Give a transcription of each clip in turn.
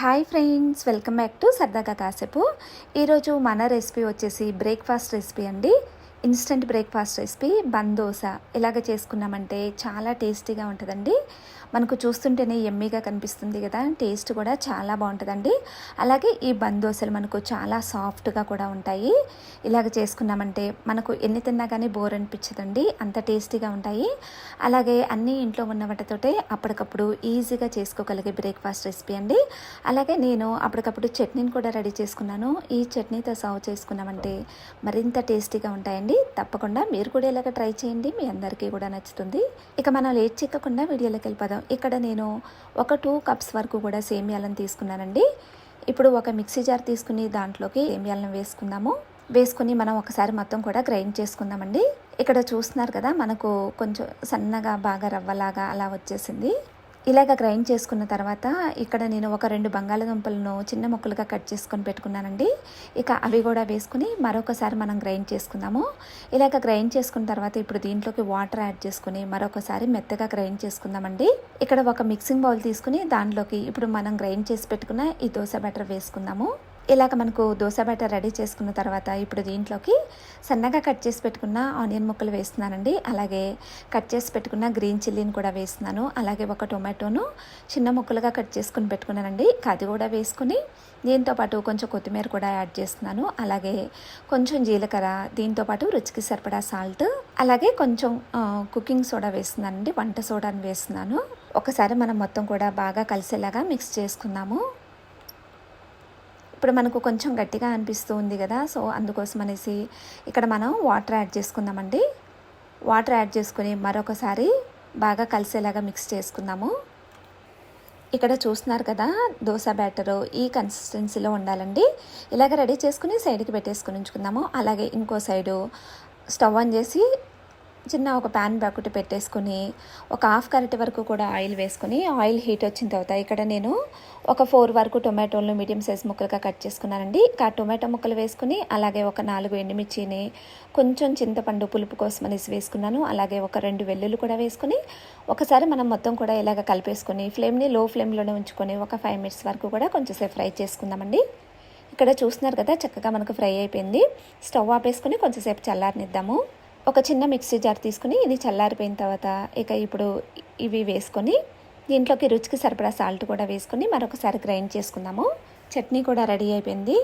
Hi friends welcome back to సరదాగా కాసేపు ఈరోజు మన రెసిపీ వచ్చేసి బ్రేక్ఫాస్ట్ రెసిపీ అండి. ఇన్స్టెంట్ బ్రేక్ఫాస్ట్ రెసిపీ బందోస దోశ. ఇలాగ చేసుకున్నామంటే చాలా టేస్టీగా ఉంటుందండి. మనకు చూస్తుంటేనే ఎమ్మీగా కనిపిస్తుంది కదా. టేస్ట్ కూడా చాలా బాగుంటుందండి. అలాగే ఈ బందోసలు మనకు చాలా సాఫ్ట్గా కూడా ఉంటాయి. ఇలాగ చేసుకున్నామంటే మనకు ఎన్ని తిన్నా కానీ బోర్ అనిపించదండి. అంత టేస్టీగా ఉంటాయి. అలాగే అన్నీ ఇంట్లో ఉన్న వాటితోటే అప్పటికప్పుడు ఈజీగా చేసుకోగలిగే బ్రేక్ఫాస్ట్ రెసిపీ అండి. అలాగే నేను అప్పటికప్పుడు చట్నీని కూడా రెడీ చేసుకున్నాను. ఈ చట్నీతో సర్వ్ చేసుకున్నామంటే మరింత టేస్టీగా ఉంటాయండి. తప్పకుండా మీరు కూడా ఇలాగ ట్రై చేయండి. మీ అందరికీ కూడా నచ్చుతుంది. ఇక మనం లేట్ చెక్కకుండా వీడియోలోకి వెళ్ళిపోదాం. ఇక్కడ నేను ఒక టూ కప్స్ వరకు కూడా సేమియాలను తీసుకున్నానండి. ఇప్పుడు ఒక మిక్సీ జార్ తీసుకుని దాంట్లోకి సేమియాలను వేసుకుందాము. వేసుకుని మనం ఒకసారి మొత్తం కూడా గ్రైండ్ చేసుకుందామండి. ఇక్కడ చూస్తున్నారు కదా మనకు కొంచెం సన్నగా బాగా రవ్వలాగా అలా వచ్చేసింది. ఇలాగ గ్రైండ్ చేసుకున్న తర్వాత ఇక్కడ నేను ఒక రెండు బంగాళదుంపలను చిన్న ముక్కలుగా కట్ చేసుకొని పెట్టుకున్నానండి. ఇక అవి కూడా వేసుకుని మరొకసారి మనం గ్రైండ్ చేసుకుందాము. ఇలాగ గ్రైండ్ చేసుకున్న తర్వాత ఇప్పుడు దీంట్లోకి వాటర్ యాడ్ చేసుకుని మరొకసారి మెత్తగా గ్రైండ్ చేసుకుందామండి. ఇక్కడ ఒక మిక్సింగ్ బౌల్ తీసుకుని దాంట్లోకి ఇప్పుడు మనం గ్రైండ్ చేసి పెట్టుకున్న ఈ దోశ బ్యాటర్ వేసుకుందాము. ఇలాగ మనకు దోశ బ్యాటర్ రెడీ చేసుకున్న తర్వాత ఇప్పుడు దీంట్లోకి సన్నగా కట్ చేసి పెట్టుకున్న ఆనియన్ ముక్కలు వేస్తున్నానండి. అలాగే కట్ చేసి పెట్టుకున్న గ్రీన్ చిల్లీని కూడా వేస్తున్నాను. అలాగే ఒక టొమాటోను చిన్న ముక్కలుగా కట్ చేసుకుని పెట్టుకున్నానండి. అది కూడా వేసుకుని దీంతో పాటు కొంచెం కొత్తిమీర కూడా యాడ్ చేస్తున్నాను. అలాగే కొంచెం జీలకర్ర దీంతో పాటు రుచికి సరిపడా సాల్ట్ అలాగే కొంచెం కుకింగ్ సోడా వేస్తున్నానండి. వంట సోడాని వేస్తున్నాను. ఒకసారి మనం మొత్తం కూడా బాగా కలిసేలాగా మిక్స్ చేసుకుందాము. ఇప్పుడు మనకు కొంచెం గట్టిగా అనిపిస్తూ ఉంది కదా సో అందుకోసం అనేసి ఇక్కడ మనం వాటర్ యాడ్ చేసుకుందామండి. వాటర్ యాడ్ చేసుకుని మరొకసారి బాగా కలిసేలాగా మిక్స్ చేసుకుందాము. ఇక్కడ చూస్తున్నారు కదా దోశ బ్యాటరు ఈ కన్సిస్టెన్సీలో ఉండాలండి. ఇలాగ రెడీ చేసుకుని సైడ్కి పెట్టేసుకుని ఉంచుకుందాము. అలాగే ఇంకో సైడు స్టవ్ ఆన్ చేసి చిన్న ఒక ప్యాన్ ఒకటి పెట్టేసుకుని ఒక హాఫ్ కరెక్ట్ వరకు కూడా ఆయిల్ వేసుకొని ఆయిల్ హీట్ వచ్చిన తర్వాత ఇక్కడ నేను ఒక ఫోర్ వరకు టొమాటోలను మీడియం సైజ్ ముక్కలుగా కట్ చేసుకున్నానండి. ఇక టొమాటో ముక్కలు వేసుకుని అలాగే ఒక నాలుగు ఎండుమిర్చిని కొంచెం చింతపండు పులుపు కోసం అనేసి వేసుకున్నాను. అలాగే ఒక రెండు వెల్లుల్లి కూడా వేసుకుని ఒకసారి మనం మొత్తం కూడా ఇలాగ కలిపేసుకుని ఫ్లేమ్ని లో ఫ్లేమ్లోనే ఉంచుకొని ఒక ఫైవ్ మినిట్స్ వరకు కూడా కొంచెం సేపు ఫ్రై చేసుకుందామండి. ఇక్కడ చూస్తున్నారు కదా చక్కగా మనకు ఫ్రై అయిపోయింది. స్టవ్ ఆపేసుకుని కొంచెంసేపు చల్లారనిద్దాము. ఒక చిన్న మిక్సీ జార్ తీసుకుని ఇది చల్లారిపోయిన తర్వాత ఇక ఇప్పుడు ఇవి వేసుకొని దీంట్లోకి రుచికి సరిపడా సాల్ట్ కూడా వేసుకొని మరొకసారి గ్రైండ్ చేసుకుందాము. చట్నీ కూడా రెడీ అయిపోయింది.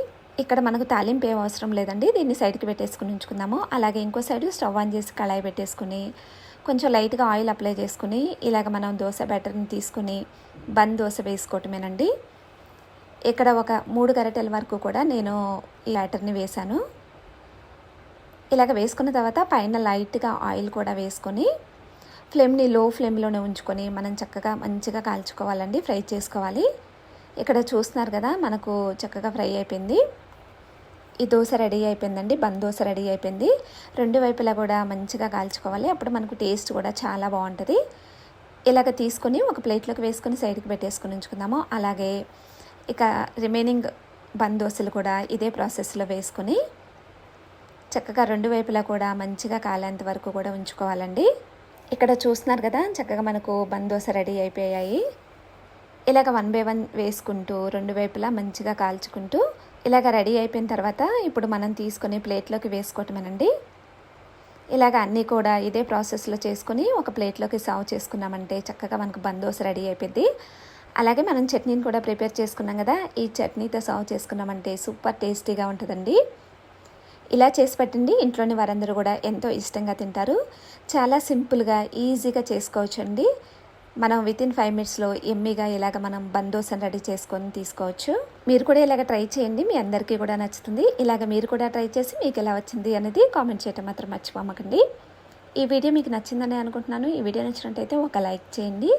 ఇక్కడ మనకు తాలింపు ఏం అవసరం లేదండి. దీన్ని సైడ్కి పెట్టేసుకుని ఉంచుకుందాము. అలాగే ఇంకో సైడ్ స్టవ్ ఆన్ చేసి కళాయి పెట్టేసుకుని కొంచెం లైట్గా ఆయిల్ అప్లై చేసుకుని ఇలాగ మనం దోశ బ్యాటర్ని తీసుకుని బన్ దోశ వేసుకోవటమేనండి. ఇక్కడ ఒక మూడు గరిటెల వరకు కూడా నేను ఈ బ్యాటర్ని వేశాను. ఇలాగ వేసుకున్న తర్వాత పైన లైట్గా ఆయిల్ కూడా వేసుకొని ఫ్లేమ్ని లో ఫ్లేమ్లోనే ఉంచుకొని మనం చక్కగా మంచిగా కాల్చుకోవాలండి ఫ్రై చేసుకోవాలి. ఇక్కడ చూస్తున్నారు కదా మనకు చక్కగా ఫ్రై అయిపోయింది. ఈ దోశ రెడీ అయిపోయిందండి బంద్ దోశ రెడీ అయిపోయింది. రెండు వైపులా కూడా మంచిగా కాల్చుకోవాలి అప్పుడు మనకు టేస్ట్ కూడా చాలా బాగుంటుంది. ఇలాగ తీసుకొని ఒక ప్లేట్లోకి వేసుకొని సైడ్కి పెట్టేసుకొని ఉంచుకుందాము. అలాగే ఇక రిమైనింగ్ బంద్ దోశలు కూడా ఇదే ప్రాసెస్లో వేసుకొని చక్కగా రెండు వైపులా కూడా మంచిగా కాలేంత వరకు కూడా ఉంచుకోవాలండి. ఇక్కడ చూస్తున్నారు కదా చక్కగా మనకు బందోస రెడీ అయిపోయాయి. ఇలాగ వన్ బై వన్ వేసుకుంటూ రెండు వైపులా మంచిగా కాల్చుకుంటూ ఇలాగ రెడీ అయిపోయిన తర్వాత ఇప్పుడు మనం తీసుకొని ప్లేట్లోకి వేసుకోవటమేనండి. ఇలాగ అన్నీ కూడా ఇదే ప్రాసెస్లో చేసుకుని ఒక ప్లేట్లోకి సర్వ్ చేసుకున్నామంటే చక్కగా మనకు బందోస రెడీ అయిపోయింది. అలాగే మనం చట్నీని కూడా ప్రిపేర్ చేసుకున్నాం కదా ఈ చట్నీతో సర్వ్ చేసుకున్నామంటే సూపర్ టేస్టీగా ఉంటుందండి. ఇలా చేసి పెట్టండి. ఇంట్లోని వారందరూ కూడా ఎంతో ఇష్టంగా తింటారు. చాలా సింపుల్గా ఈజీగా చేసుకోవచ్చండి. మనం విత్ ఇన్ ఫైవ్ మినిట్స్లో ఎమ్మీగా ఇలాగ మనం బందోసం రెడీ చేసుకొని తీసుకోవచ్చు. మీరు కూడా ఇలాగ ట్రై చేయండి. మీ అందరికీ కూడా నచ్చుతుంది. ఇలాగ మీరు కూడా ట్రై చేసి మీకు ఎలా వచ్చింది అనేది కామెంట్ చేయటం మాత్రం మర్చిపోమకండి. ఈ వీడియో మీకు నచ్చిందని అనుకుంటున్నాను. ఈ వీడియో నచ్చినట్టయితే ఒక లైక్ చేయండి.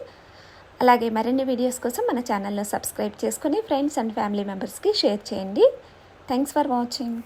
అలాగే మరిన్ని వీడియోస్ కోసం మన ఛానల్ను సబ్స్క్రైబ్ చేసుకొని ఫ్రెండ్స్ అండ్ ఫ్యామిలీ మెంబర్స్కి షేర్ చేయండి. Thanks for watching